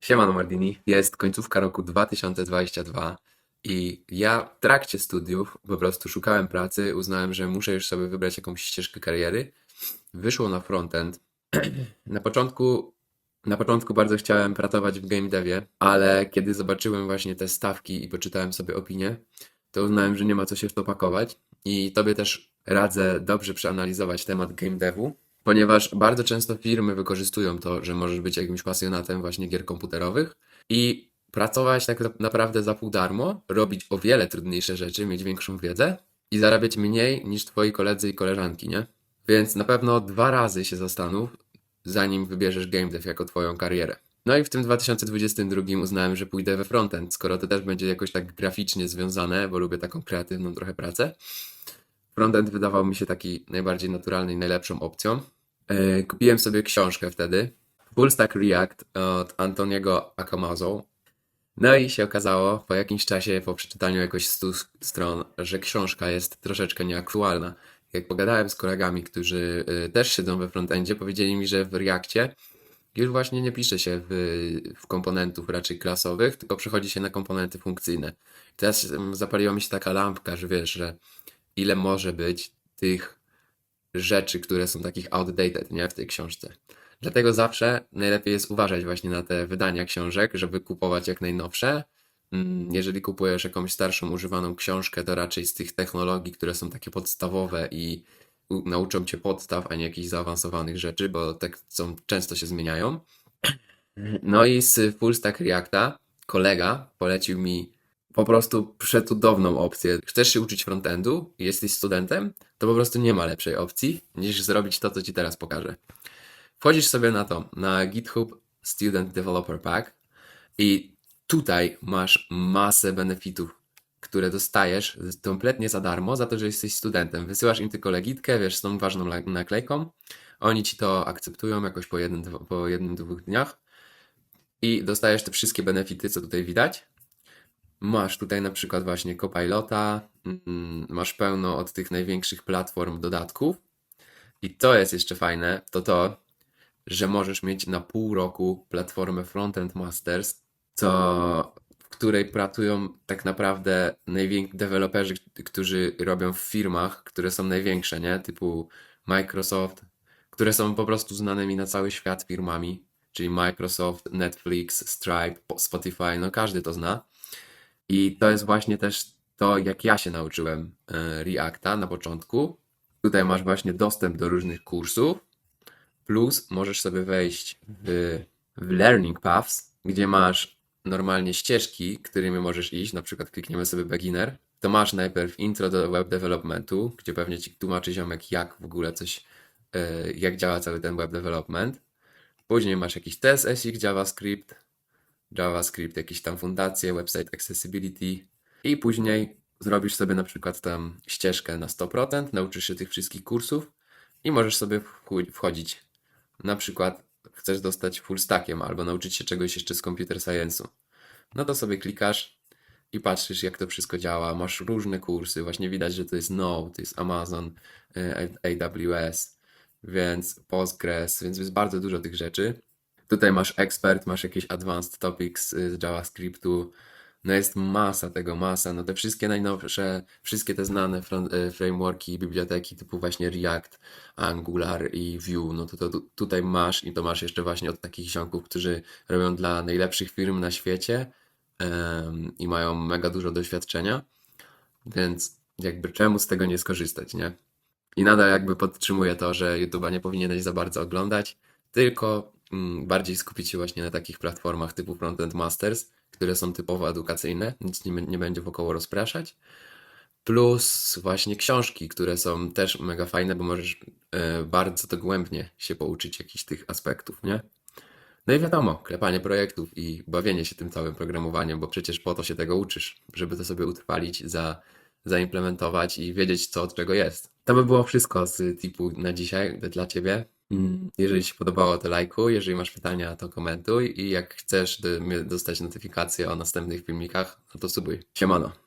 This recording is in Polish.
Siemano Mardini, jest końcówka roku 2022 i ja w trakcie studiów po prostu szukałem pracy, uznałem, że muszę już sobie wybrać jakąś ścieżkę kariery. Wyszło na frontend. Na początku, na początku bardzo chciałem pracować w game devie, ale kiedy zobaczyłem właśnie te stawki i poczytałem sobie opinie, to uznałem, że nie ma co się w to pakować i tobie też radzę dobrze przeanalizować temat game devu, ponieważ bardzo często firmy wykorzystują to, że możesz być jakimś pasjonatem właśnie gier komputerowych i pracować tak na- naprawdę za pół darmo, robić o wiele trudniejsze rzeczy, mieć większą wiedzę i zarabiać mniej niż twoi koledzy i koleżanki, nie? Więc na pewno dwa razy się zastanów, zanim wybierzesz game dev jako twoją karierę. No i w tym 2022 uznałem, że pójdę we frontend, skoro to też będzie jakoś tak graficznie związane, bo lubię taką kreatywną trochę pracę. Frontend wydawał mi się taki najbardziej naturalny i najlepszą opcją. E, Kupiłem sobie książkę wtedy, Full Stack React od Antoniego Akamozo. No i się okazało po jakimś czasie, po przeczytaniu jakoś 100 stron, że książka jest troszeczkę nieaktualna. Jak pogadałem z kolegami, którzy y, też siedzą we frontendzie, powiedzieli mi, że w Reakcie już właśnie nie pisze się w, w komponentów raczej klasowych, tylko przechodzi się na komponenty funkcyjne. Teraz zapaliła mi się taka lampka, że wiesz, że ile może być tych rzeczy, które są takich outdated, nie, w tej książce. Dlatego zawsze najlepiej jest uważać właśnie na te wydania książek, żeby kupować jak najnowsze. Mm, Jeżeli kupujesz jakąś starszą, używaną książkę, to raczej z tych technologii, które są takie podstawowe i nauczą cię podstaw, a nie jakichś zaawansowanych rzeczy, bo tak są, często się zmieniają. No i z Full Stack Reacta kolega polecił mi po prostu przecudowną opcję. Chcesz się uczyć frontendu jesteś studentem, to po prostu nie ma lepszej opcji niż zrobić to, co ci teraz pokażę. Wchodzisz sobie na to, na GitHub Student Developer Pack i tutaj masz masę benefitów, które dostajesz kompletnie za darmo za to, że jesteś studentem. Wysyłasz im tylko legitkę, wiesz, z tą ważną naklejką. Oni ci to akceptują jakoś po jednym, po jednym, dwóch dniach i dostajesz te wszystkie benefity, co tutaj widać. Masz tutaj na przykład właśnie Copilota, mm, masz pełno od tych największych platform dodatków. I to jest jeszcze fajne, to to, że możesz mieć na pół roku platformę Frontend Masters, co, w której pracują tak naprawdę najwięksi deweloperzy, którzy robią w firmach, które są największe, nie? Typu Microsoft, które są po prostu znanymi na cały świat firmami, czyli Microsoft, Netflix, Stripe, Po- Spotify, no każdy to zna. I to jest właśnie też to, jak ja się nauczyłem e, Reacta na początku. Tutaj masz właśnie dostęp do różnych kursów, plus możesz sobie wejść w, w Learning Paths, gdzie masz normalnie ścieżki, którymi możesz iść. Na przykład klikniemy sobie beginner. To masz najpierw intro do web developmentu, gdzie pewnie ci tłumaczy ziomek, jak w ogóle coś, e, jak działa cały ten web development. Później masz jakiś test ASIC, JavaScript, JavaScript, jakieś tam fundacje, website accessibility i później zrobisz sobie na przykład tam ścieżkę na 100%, nauczysz się tych wszystkich kursów i możesz sobie wchodzić. Na przykład chcesz dostać full stackiem albo nauczyć się czegoś jeszcze z computer science'u. No to sobie klikasz i patrzysz jak to wszystko działa. Masz różne kursy, właśnie widać, że to jest Node, to jest Amazon, e, AWS, więc Postgres, więc jest bardzo dużo tych rzeczy. Tutaj masz expert, masz jakieś advanced topics y, z JavaScriptu. No jest masa tego, masa. No te wszystkie najnowsze, wszystkie te znane y, frameworki, biblioteki typu właśnie React, Angular i Vue, no to, to tu- tutaj masz i to masz jeszcze właśnie od takich ziomków, którzy robią dla najlepszych firm na świecie em, i mają mega dużo doświadczenia, więc jakby czemu z tego nie skorzystać, nie? I nadal jakby podtrzymuję to, że YouTube'a nie powinieneś za bardzo oglądać, tylko bardziej skupić się właśnie na takich platformach typu Frontend Masters, które są typowo edukacyjne, nic nie, nie będzie wokoło rozpraszać. Plus właśnie książki, które są też mega fajne, bo możesz e, bardzo dogłębnie się pouczyć jakichś tych aspektów, nie? No i wiadomo, klepanie projektów i bawienie się tym całym programowaniem, bo przecież po to się tego uczysz, żeby to sobie utrwalić, za, zaimplementować i wiedzieć, co od czego jest. To by było wszystko z tipu na dzisiaj dla Ciebie. Mm, Jeżeli się podobało, to lajkuj, jeżeli masz pytania, to komentuj i jak chcesz do, dostać notyfikacje o następnych filmikach, no to subuj. Siemano.